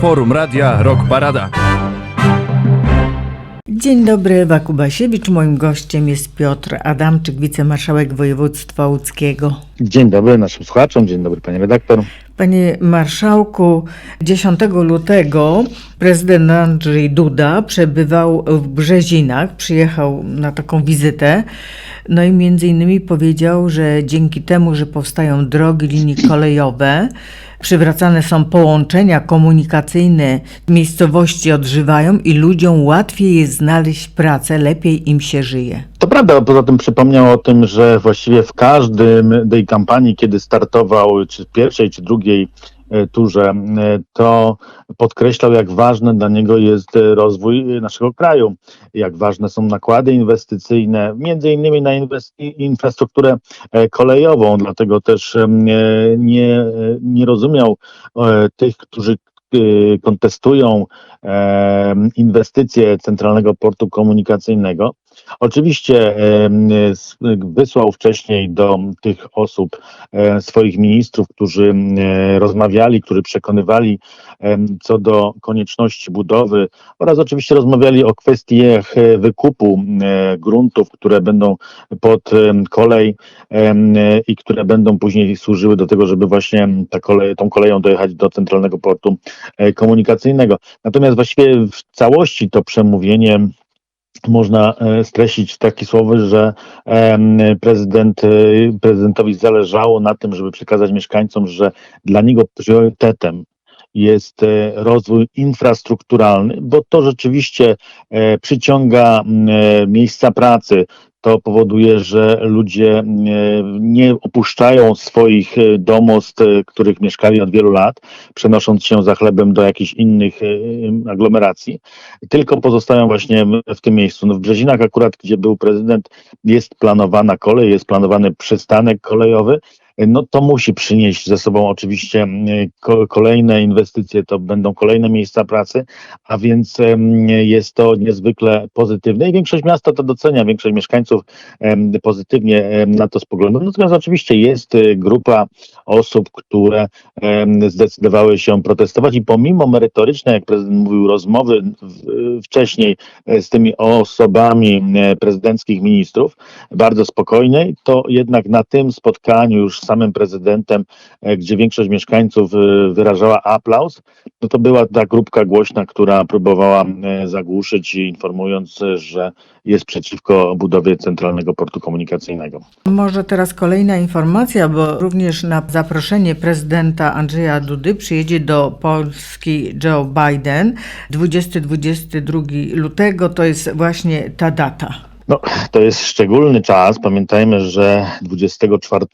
Forum Radia Rock Parada. Dzień dobry, Ewa Kubasiewicz. Moim gościem jest Piotr Adamczyk, wicemarszałek województwa łódzkiego. Dzień dobry naszym słuchaczom, dzień dobry panie redaktor. Panie marszałku, 10 lutego prezydent Andrzej Duda przebywał w Brzezinach, przyjechał na taką wizytę. No i między innymi powiedział, że dzięki temu, że powstają drogi, linie kolejowe, przywracane są połączenia komunikacyjne, miejscowości odżywają i ludziom łatwiej jest znaleźć pracę, lepiej im się żyje. To prawda, poza tym przypomniał o tym, że właściwie w każdym tej kampanii, kiedy startował, czy pierwszej, czy drugiej turze, e, to podkreślał, jak ważny dla niego jest e, rozwój naszego kraju, jak ważne są nakłady inwestycyjne, między innymi na infrastrukturę e, kolejową, dlatego też nie, nie, rozumiał e, tych, którzy e, kontestują inwestycje Centralnego Portu Komunikacyjnego. Oczywiście wysłał wcześniej do tych osób e, swoich ministrów, którzy e, rozmawiali, którzy przekonywali co do konieczności budowy oraz oczywiście rozmawiali o kwestiach e, wykupu gruntów, które będą pod kolej i które będą później służyły do tego, żeby właśnie ta kolej, tą koleją dojechać do Centralnego Portu Komunikacyjnego. Natomiast właściwie w całości to przemówienie można e, streścić takie słowy, że prezydent, e, prezydentowi zależało na tym, żeby przekazać mieszkańcom, że dla niego priorytetem jest e, rozwój infrastrukturalny, bo to rzeczywiście e, przyciąga e, miejsca pracy. To powoduje, że ludzie nie opuszczają swoich domostw, których mieszkali od wielu lat, przenosząc się za chlebem do jakichś innych aglomeracji tylko pozostają właśnie w tym miejscu. No w Brzezinach akurat, gdzie był prezydent, jest planowana kolej, jest planowany przystanek kolejowy. No to musi przynieść ze sobą oczywiście mm, ko- kolejne inwestycje, to będą kolejne miejsca pracy, a więc jest to niezwykle pozytywne i większość miasta to docenia, większość mieszkańców pozytywnie na to spogląda. Natomiast oczywiście jest y, grupa osób, które zdecydowały się protestować i pomimo merytorycznej, jak prezydent mówił, rozmowy wcześniej e, z tymi osobami e, prezydenckich ministrów, bardzo spokojnej, to jednak na tym spotkaniu już samym prezydentem, e, gdzie większość mieszkańców e, wyrażała aplauz, no to była ta grupka głośna, która próbowała e, zagłuszyć, informując, że jest przeciwko budowie Centralnego Portu Komunikacyjnego. Może teraz kolejna informacja, bo również na zaproszenie prezydenta Andrzeja Dudy przyjedzie do Polski Joe Biden 20-22 lutego, to jest właśnie ta data. No, to jest szczególny czas. Pamiętajmy, że 24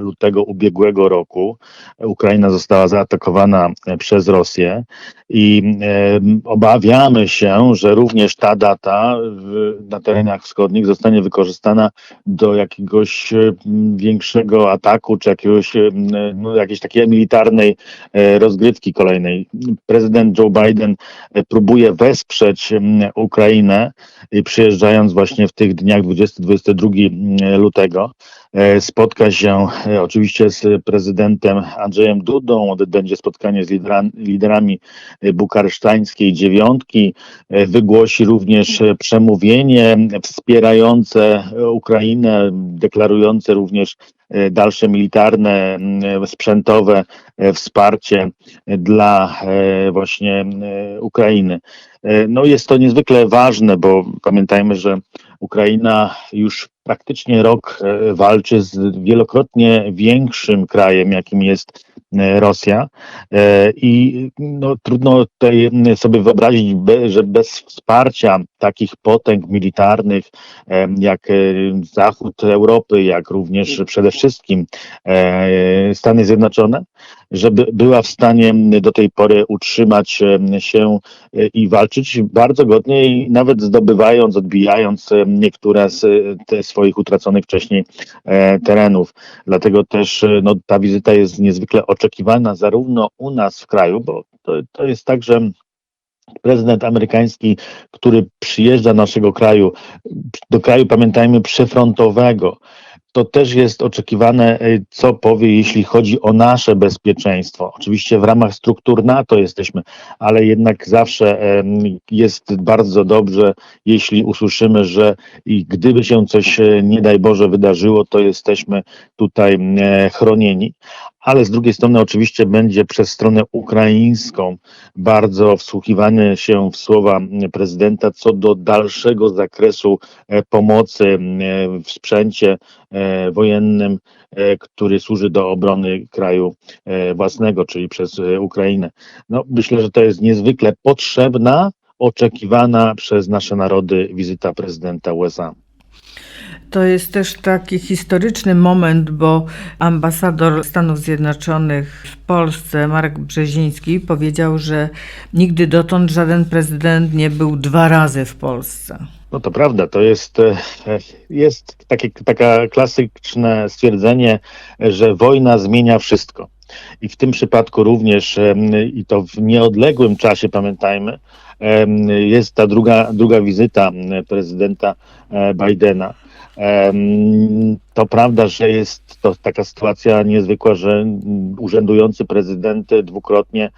lutego ubiegłego roku Ukraina została zaatakowana przez Rosję i obawiamy się, że również ta data w, na terenach wschodnich zostanie wykorzystana do jakiegoś większego ataku, czy jakiegoś, no, jakiejś takiej militarnej e, rozgrywki kolejnej. Prezydent Joe Biden e, próbuje wesprzeć Ukrainę przyjeżdżając właśnie w tych dniach 20-22 lutego, e, spotka się e, oczywiście z prezydentem Andrzejem Dudą, odbędzie spotkanie z liderami, liderami bukaresztańskiej dziewiątki, e, wygłosi również przemówienie wspierające Ukrainę, deklarujące również dalsze militarne, m, sprzętowe e, wsparcie dla e, właśnie e, Ukrainy. No jest to niezwykle ważne, bo pamiętajmy, że Ukraina już praktycznie rok walczy z wielokrotnie większym krajem, jakim jest Rosja. E, I no, trudno tutaj sobie wyobrazić, że bez wsparcia takich potęg militarnych, em, jak e, Zachód Europy, jak również przede wszystkim e, Stany Zjednoczone, żeby była w stanie do tej pory utrzymać się e, i walczyć bardzo godnie i nawet zdobywając, odbijając niektóre z te swoich utraconych wcześniej e, terenów. Dlatego też e, no, ta wizyta jest niezwykle oczekiwana zarówno u nas w kraju, bo to, to jest tak, że prezydent amerykański, który przyjeżdża do naszego kraju, do kraju, pamiętajmy, przyfrontowego, to też jest oczekiwane, e, co powie, jeśli chodzi o nasze bezpieczeństwo. Oczywiście w ramach struktur NATO jesteśmy, ale jednak zawsze em, jest bardzo dobrze, jeśli usłyszymy, że gdyby się coś, e, nie daj Boże, wydarzyło, to jesteśmy tutaj e, chronieni. Ale z drugiej strony, oczywiście, będzie przez stronę ukraińską bardzo wsłuchiwanie się w słowa prezydenta co do dalszego zakresu e, pomocy e, w sprzęcie e, wojennym, który służy do obrony kraju własnego, czyli przez Ukrainę. No, myślę, że to jest niezwykle potrzebna, oczekiwana przez nasze narody wizyta prezydenta USA. To jest też taki historyczny moment, bo ambasador Stanów Zjednoczonych w Polsce, Marek Brzeziński, powiedział, że nigdy dotąd żaden prezydent nie był dwa razy w Polsce. No to prawda, to jest, e, jest takie, taka klasyczne stwierdzenie, że wojna zmienia wszystko. I w tym przypadku również, em, i to w nieodległym czasie, pamiętajmy, jest ta druga, druga wizyta prezydenta e, Bidena. To prawda, że jest to taka sytuacja niezwykła, że urzędujący prezydent dwukrotnie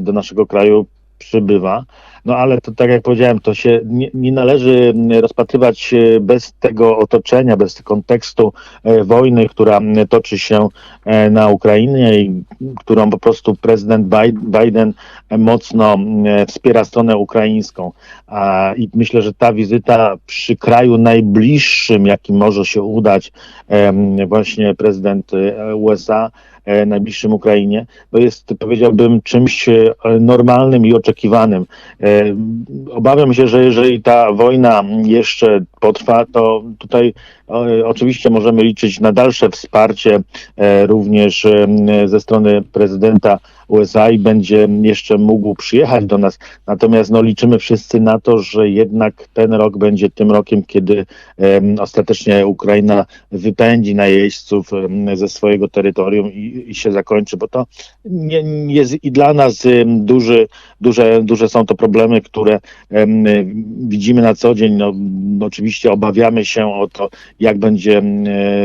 do naszego kraju przybywa. No ale to tak jak powiedziałem, to się nie, nie należy mm, rozpatrywać e, bez tego otoczenia, bez kontekstu e, wojny, która mm, toczy się e, na Ukrainie i którą po prostu prezydent Bid- Biden e, mocno mm, wspiera stronę ukraińską. I myślę, że ta wizyta przy kraju najbliższym, jakim może się udać em, właśnie prezydent e, USA, e, najbliższym Ukrainie, to jest powiedziałbym czymś e, normalnym i oczekiwanym. E, Obawiam się, że jeżeli ta wojna jeszcze potrwa, to tutaj e, oczywiście możemy liczyć na dalsze wsparcie e, również ze strony prezydenta USA i będzie jeszcze mógł przyjechać do nas. Natomiast no, liczymy wszyscy na to, że jednak ten rok będzie tym rokiem, kiedy em, ostatecznie Ukraina wypędzi najeźdźców em, ze swojego terytorium i, i się zakończy, bo to nie, nie jest i dla nas em, duży, duże, duże są to problemy, które widzimy na co dzień. No, oczywiście obawiamy się o to, jak będzie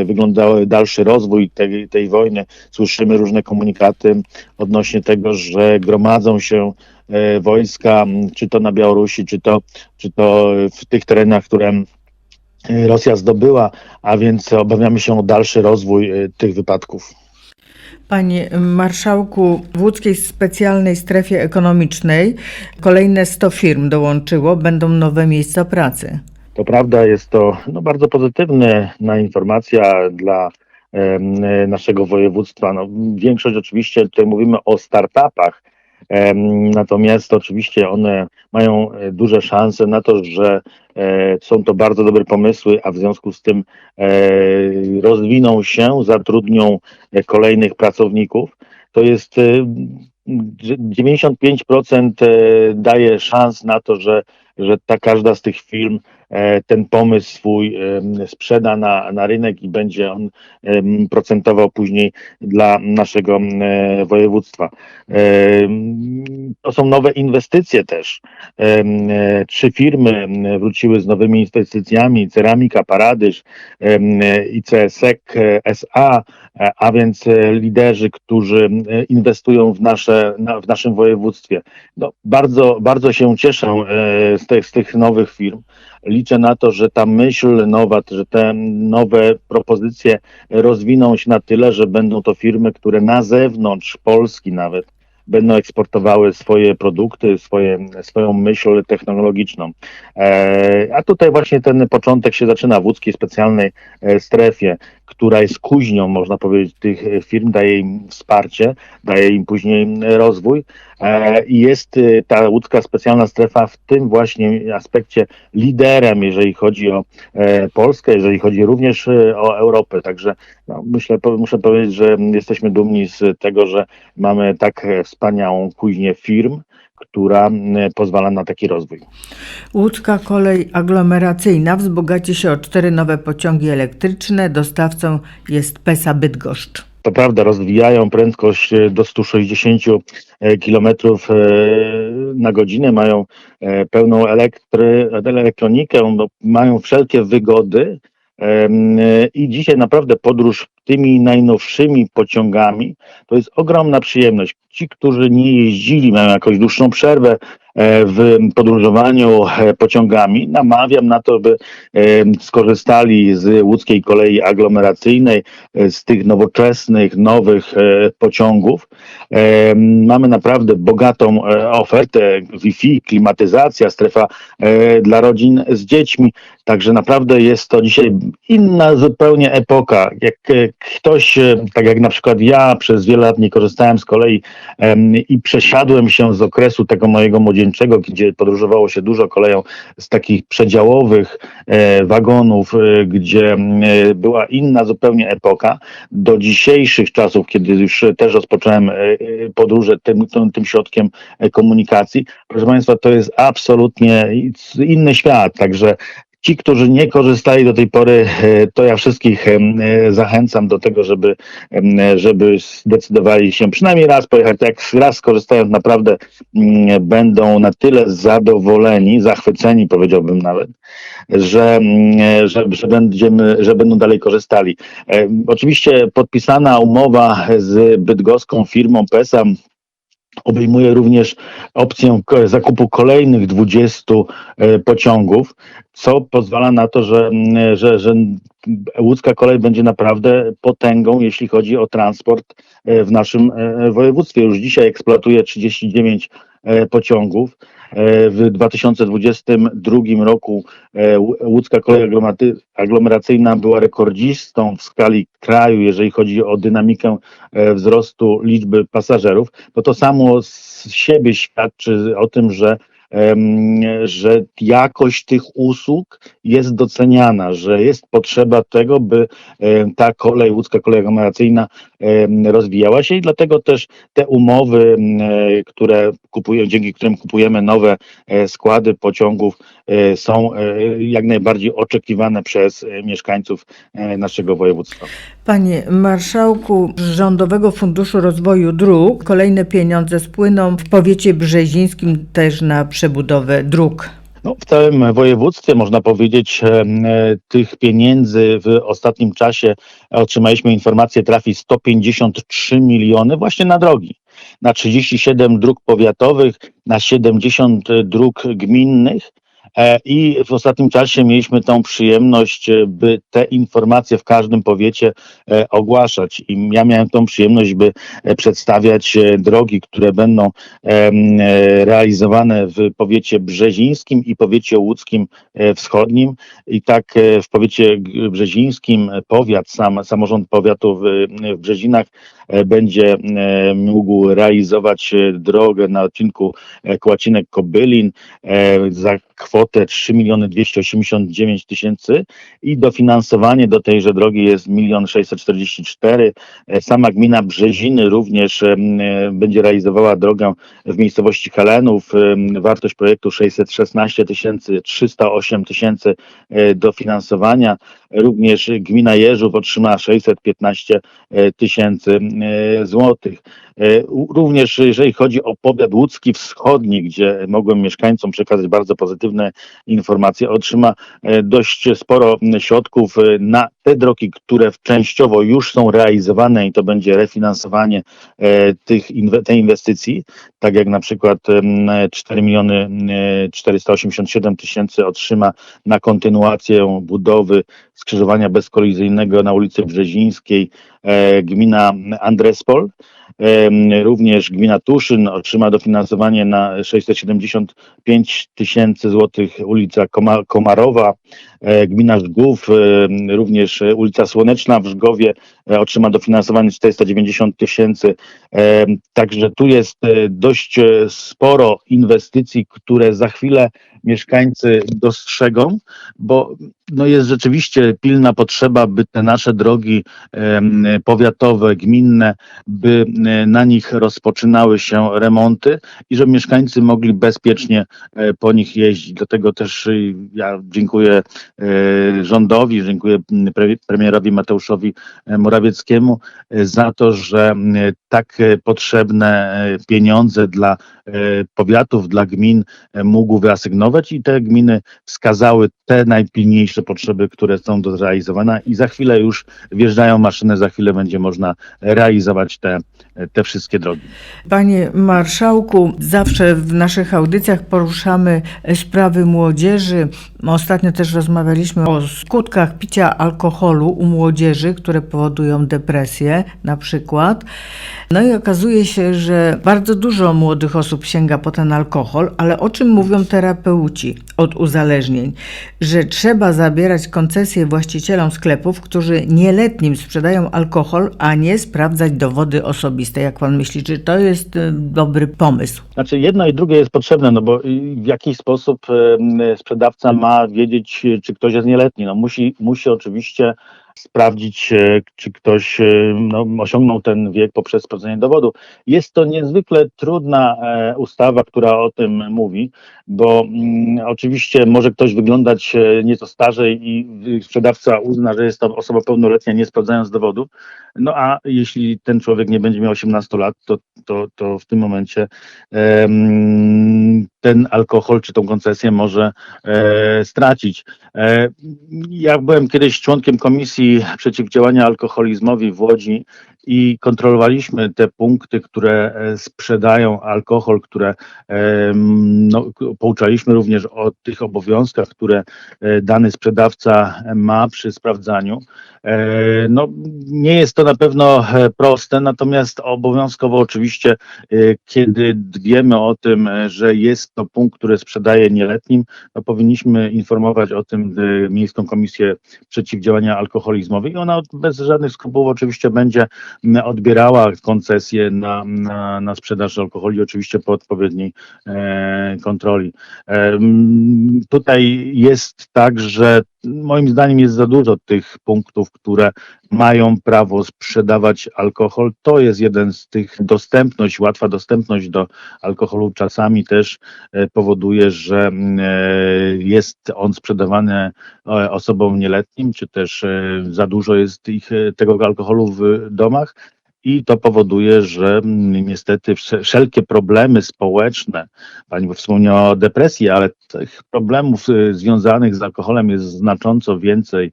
wyglądał dalszy rozwój tej, tej wojny. Słyszymy różne komunikaty odnośnie tego, że gromadzą się e, wojska, czy to na Białorusi, czy to, czy to w tych terenach, które Rosja zdobyła, a więc obawiamy się o dalszy rozwój e, tych wypadków. Panie Marszałku, w łódzkiej specjalnej strefie ekonomicznej kolejne 100 firm dołączyło, będą nowe miejsca pracy. To prawda, jest to no, bardzo pozytywna informacja dla naszego województwa. No, większość oczywiście, tutaj mówimy o startupach, natomiast oczywiście one mają e, duże szanse na to, że e, są to bardzo dobre pomysły, a w związku z tym e, rozwiną się, zatrudnią kolejnych pracowników. To jest e, 95% e, daje szans na to, że, że ta każda z tych firm ten pomysł swój em, sprzeda na, na rynek i będzie on em, procentował później dla naszego e, województwa. To są nowe inwestycje też. E, Trzy firmy wróciły z nowymi inwestycjami, Ceramika, Paradyż, e, ICSEC e, SA, e, a więc e, liderzy, którzy e, inwestują w, nasze, na, w naszym województwie. No, bardzo, bardzo się cieszę e, z, tych, z tych nowych firm. Liczę na to, że ta myśl nowa, że te nowe propozycje rozwiną się na tyle, że będą to firmy, które na zewnątrz Polski nawet będą eksportowały swoje produkty, swoje, swoją myśl technologiczną. E, a tutaj właśnie ten początek się zaczyna w łódzkiej specjalnej e, strefie, która jest kuźnią, można powiedzieć, tych firm, daje im wsparcie, daje im później rozwój. E, I jest e, ta łódzka specjalna strefa w tym właśnie aspekcie liderem, jeżeli chodzi o e, Polskę, jeżeli chodzi również e, o Europę. Także no, myślę, muszę powiedzieć, że jesteśmy dumni z tego, że mamy tak wspaniałą kuźnię firm, która m, pozwala na taki rozwój. Łódzka kolej aglomeracyjna wzbogaci się o cztery nowe pociągi elektryczne. Dostawcą jest PESA Bydgoszcz. To prawda, rozwijają prędkość e, do 160 km na godzinę, mają e, pełną elektry, elektronikę, no, mają wszelkie wygody, e, I dzisiaj naprawdę podróż tymi najnowszymi pociągami to jest ogromna przyjemność. Ci, którzy nie jeździli, mają jakąś dłuższą przerwę e, w podróżowaniu e, pociągami, namawiam na to, by e, skorzystali z łódzkiej kolei aglomeracyjnej, e, z tych nowoczesnych, nowych e, pociągów. E, Mamy naprawdę bogatą e, ofertę Wi-Fi, klimatyzacja, strefa e, dla rodzin z dziećmi. Także naprawdę jest to dzisiaj inna zupełnie epoka. Jak e, ktoś, e, tak jak na przykład ja, przez wiele lat nie korzystałem z kolei i przesiadłem się z okresu tego mojego młodzieńczego, gdzie podróżowało się dużo koleją z takich przedziałowych e, wagonów, gdzie była inna zupełnie epoka, do dzisiejszych czasów, kiedy już też rozpocząłem podróże tym, tym, tym środkiem komunikacji. Proszę Państwa, to jest absolutnie inny świat, także Ci, którzy nie korzystali do tej pory, e, to ja wszystkich e, zachęcam do tego, żeby, em, żeby zdecydowali się przynajmniej raz pojechać. Jak raz skorzystając, naprawdę mm, będą na tyle zadowoleni, zachwyceni, powiedziałbym nawet, że, mm, że, że, będziemy, że będą dalej korzystali. E, Oczywiście podpisana umowa z bydgoską firmą PESA obejmuje również opcję zakupu kolejnych 20 e, pociągów, co pozwala na to, że, mm, że, że łódzka kolej będzie naprawdę potęgą, jeśli chodzi o transport e, w naszym e, województwie. Już dzisiaj eksploatuje 39 e, pociągów. E, W 2022 roku e, łódzka kolej aglomeracyjna była rekordzistą w skali kraju, jeżeli chodzi o dynamikę e, wzrostu liczby pasażerów. No to samo z siebie świadczy o tym, że że jakość tych usług jest doceniana, że jest potrzeba tego, by ta kolej, łódzka kolej aglomeracyjna rozwijała się i dlatego też te umowy, które kupują, dzięki którym kupujemy nowe e, składy pociągów, e, są e, jak najbardziej oczekiwane przez mieszkańców naszego województwa. Panie Marszałku, z Rządowego Funduszu Rozwoju Dróg kolejne pieniądze spłyną w powiecie brzezińskim też na przebudowę dróg. No, w całym województwie można powiedzieć, e, tych pieniędzy w ostatnim czasie otrzymaliśmy informację, trafi 153 miliony właśnie na drogi. Na 37 dróg powiatowych, na 70 dróg gminnych. E, I w ostatnim czasie mieliśmy tą przyjemność, e, by te informacje w każdym powiecie e, ogłaszać. I ja miałem tą przyjemność, by przedstawiać drogi, które będą realizowane w powiecie brzezińskim i powiecie łódzkim wschodnim. I tak w powiecie brzezińskim powiat, sam, samorząd powiatu w, w Brzezinach będzie e, mógł realizować e, drogę na odcinku e, Kłacinek-Kobylin za kwotę 3 miliony 289 tysięcy i dofinansowanie do tejże drogi jest 1 644 E, Sama gmina Brzeziny również będzie realizowała drogę w miejscowości Helenów. Em, Wartość projektu 616 tysięcy, 308 tysięcy dofinansowania. Również gmina Jeżów otrzyma 615 e, tysięcy złotych. E, Również jeżeli chodzi o powiat łódzki wschodni, gdzie mogłem mieszkańcom przekazać bardzo pozytywne informacje, otrzyma e, dość sporo środków e, na te drogi, które częściowo już są realizowane i to będzie refinansowanie e, tych, inwe- tej inwestycji, tak jak na przykład em, 4 miliony e, 487 tysięcy otrzyma na kontynuację budowy skrzyżowania bezkolizyjnego na ulicy Brzezińskiej e, gmina Andrespol. Również gmina Tuszyn otrzyma dofinansowanie na 675 tysięcy złotych ulica Koma- Komarowa. E, Gmina Żgów, em, również e, ulica Słoneczna w Żgowie e, otrzyma dofinansowanie 490 tysięcy. Także tu jest e, dość e, sporo inwestycji, które za chwilę mieszkańcy dostrzegą, bo no jest rzeczywiście pilna potrzeba, by te nasze drogi powiatowe, gminne, by e, na nich rozpoczynały się remonty i żeby mieszkańcy mogli bezpiecznie e, po nich jeździć. Dlatego też e, ja dziękuję rządowi, dziękuję premierowi Mateuszowi Morawieckiemu za to, że tak potrzebne pieniądze dla powiatów, dla gmin mógł wyasygnować i te gminy wskazały te najpilniejsze potrzeby, które są do zrealizowania i za chwilę już wjeżdżają maszyny, za chwilę będzie można realizować te, te wszystkie drogi. Panie marszałku, zawsze w naszych audycjach poruszamy sprawy młodzieży. Ostatnio też rozmawialiśmy o skutkach picia alkoholu u młodzieży, które powodują depresję na przykład. No i okazuje się, że bardzo dużo młodych osób sięga po ten alkohol, ale o czym mówią terapeuci od uzależnień? Że trzeba zabierać koncesje właścicielom sklepów, którzy nieletnim sprzedają alkohol, a nie sprawdzać dowody osobiste. Jak pan myśli, czy to jest e, dobry pomysł? Znaczy jedno i drugie jest potrzebne, no bo y, w jaki sposób sprzedawca ma wiedzieć, y, czy ktoś jest nieletni? No musi, musi oczywiście sprawdzić, e, czy ktoś e, no, osiągnął ten wiek poprzez sprawdzenie dowodu. Jest to niezwykle trudna e, ustawa, która o tym mówi, bo mm, oczywiście może ktoś wyglądać nieco starzej i sprzedawca uzna, że jest to osoba pełnoletnia, nie sprawdzając dowodu. No a jeśli ten człowiek nie będzie miał 18 lat, to, to, to w tym momencie ten alkohol czy tą koncesję może e, stracić. E, ja byłem kiedyś członkiem Komisji Przeciwdziałania Alkoholizmowi w Łodzi i kontrolowaliśmy te punkty, które e, sprzedają alkohol, które em, no, pouczaliśmy również o tych obowiązkach, które e, dany sprzedawca ma przy sprawdzaniu. E, No, nie jest to na pewno e, proste, natomiast obowiązkowo oczywiście, e, kiedy wiemy o tym, e, że jest to punkt, który sprzedaje nieletnim, no powinniśmy informować o tym e, Miejską Komisję Przeciwdziałania Alkoholizmowi i ona bez żadnych skrupułów oczywiście będzie odbierała koncesję na, na, na sprzedaż alkoholi, oczywiście po odpowiedniej e, kontroli. Em, Tutaj jest tak, że moim zdaniem jest za dużo tych punktów, które mają prawo sprzedawać alkohol. To jest jeden z tych dostępność, łatwa dostępność do alkoholu czasami też e, powoduje, że e, jest on sprzedawany e, osobom nieletnim, czy też za dużo jest ich tego alkoholu w domach. I to powoduje, że mm, niestety wsze- wszelkie problemy społeczne, Pani wspomniała o depresji, ale tych problemów y, związanych z alkoholem jest znacząco więcej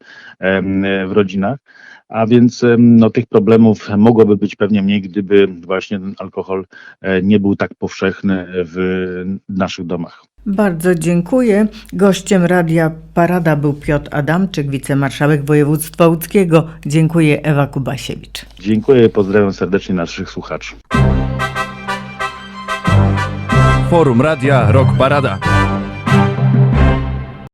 w rodzinach, a więc no, tych problemów mogłoby być pewnie mniej, gdyby właśnie ten alkohol e, nie był tak powszechny w naszych domach. Bardzo dziękuję. Gościem Radia Parada był Piotr Adamczyk, wicemarszałek województwa łódzkiego. Dziękuję Ewa Kubasiewicz. Dziękuję, pozdrawiam serdecznie naszych słuchaczy. Forum Radia Rock Parada.